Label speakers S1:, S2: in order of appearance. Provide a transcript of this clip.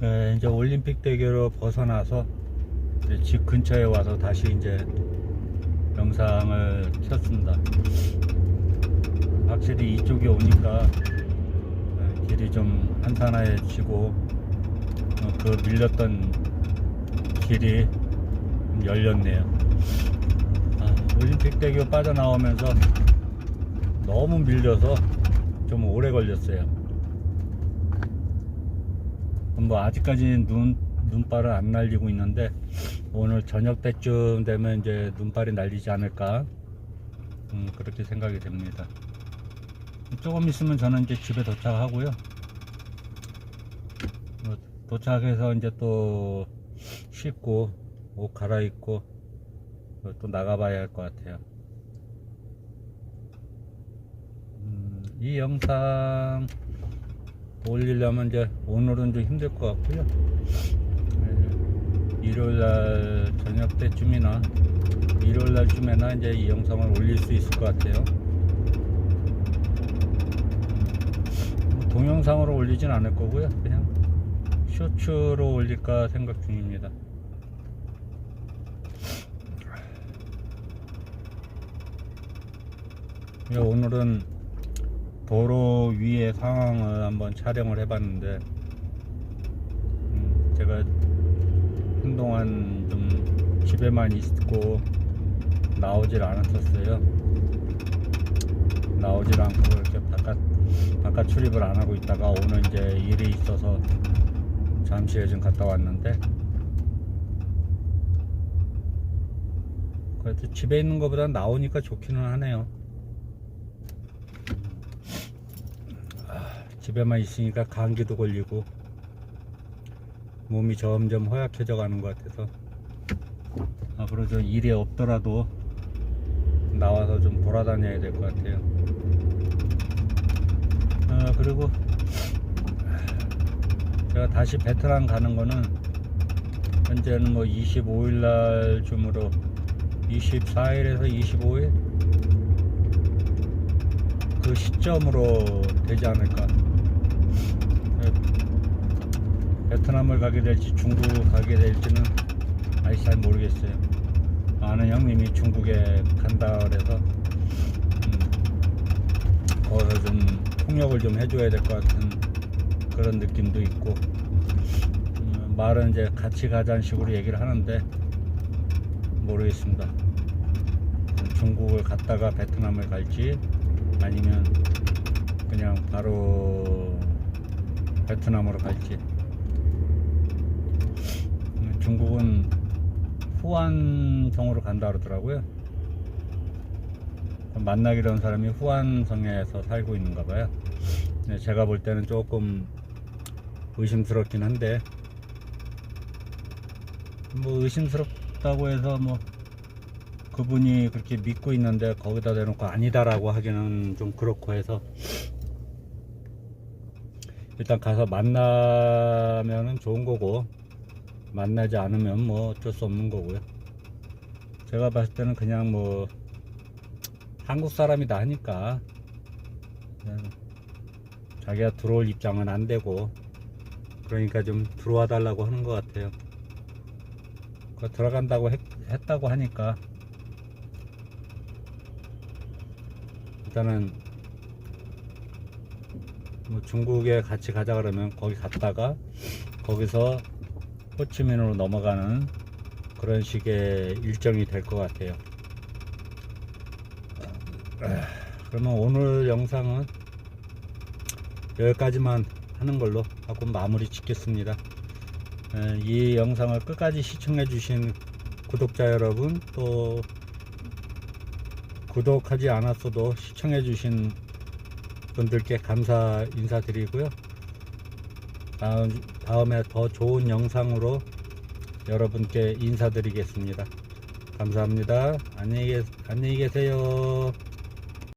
S1: 네, 이제 올림픽 대교로 벗어나서 이제 집 근처에 와서 다시 이제 영상을 켰습니다. 확실히 이쪽에 오니까 네, 길이 좀 한산해지고 어, 그 밀렸던 길이 좀 열렸네요. 아, 올림픽 대교 빠져나오면서 너무 밀려서 좀 오래 걸렸어요. 뭐 아직까지 눈 눈발은 안 날리고 있는데 오늘 저녁 때쯤 되면 이제 눈발이 날리지 않을까 음, 그렇게 생각이 됩니다. 조금 있으면 저는 이제 집에 도착하고요. 뭐 도착해서 이제 또 씻고 옷 갈아입고 또 나가봐야 할 것 같아요. 음, 이 영상 올리려면 이제 오늘은 좀 힘들 것 같고요. 네, 일요일 날 저녁 때쯤이나 일요일 날쯤에나 이제 이 영상을 올릴 수 있을 것 같아요. 뭐 동영상으로 올리진 않을 거고요. 그냥 쇼츠로 올릴까 생각 중입니다. 예, 오늘은 도로 위의 상황을 한번 촬영을 해봤는데 음, 제가 한동안 좀 집에만 있고 나오질 않았었어요. 나오질 않고 이렇게 바깥 바깥 출입을 안 하고 있다가 오늘 이제 일이 있어서 잠시 좀 갔다 왔는데 그래도 집에 있는 것보다 나오니까 좋기는 하네요. 집에만 있으니까 감기도 걸리고 몸이 점점 허약해져 가는 것 같아서 앞으로 저 일이 없더라도 나와서 좀 돌아다녀야 될 것 같아요. 아, 그리고 제가 다시 베트남 가는 거는 현재는 뭐 25일 날 쯤으로 24일에서 25일 그 시점으로 되지 않을까. 베트남을 가게 될지 중국을 가게 될지는 아직 잘 모르겠어요. 아는 형님이 중국에 간다 그래서 음, 거기서 좀 통역을 좀 해줘야 될 것 같은 그런 느낌도 있고 음, 말은 이제 같이 가자는 식으로 얘기를 하는데 모르겠습니다. 중국을 갔다가 베트남을 갈지 아니면 그냥 바로 베트남으로 갈지 음, 중국은 후안성으로 간다 그러더라고요. 만나기로 한 사람이 후안성에서 살고 있는가 봐요. 네, 제가 볼 때는 조금 의심스럽긴 한데 뭐 의심스럽다고 해서 뭐 그분이 그렇게 믿고 있는데 거기다 대놓고 아니다라고 하기는 좀 그렇고 해서 일단 가서 만나면은 좋은 거고 만나지 않으면 뭐 어쩔 수 없는 거고요. 제가 봤을 때는 그냥 뭐 한국 사람이다 하니까 자기가 들어올 입장은 안 되고 그러니까 좀 들어와 달라고 하는 것 같아요. 그 들어간다고 했, 했다고 하니까 일단은 뭐 중국에 같이 가자 그러면 거기 갔다가 거기서 호치민으로 넘어가는 그런 식의 일정이 될 것 같아요. 아, 그러면 오늘 영상은 여기까지만 하는 걸로 하고 마무리 짓겠습니다. 에, 이 영상을 끝까지 시청해 주신 구독자 여러분 또 구독하지 않았어도 시청해 주신 분들께 감사 인사드리고요. 다음, 다음에 더 좋은 영상으로 여러분께 인사드리겠습니다. 감사합니다. 안녕히, 계, 안녕히 계세요.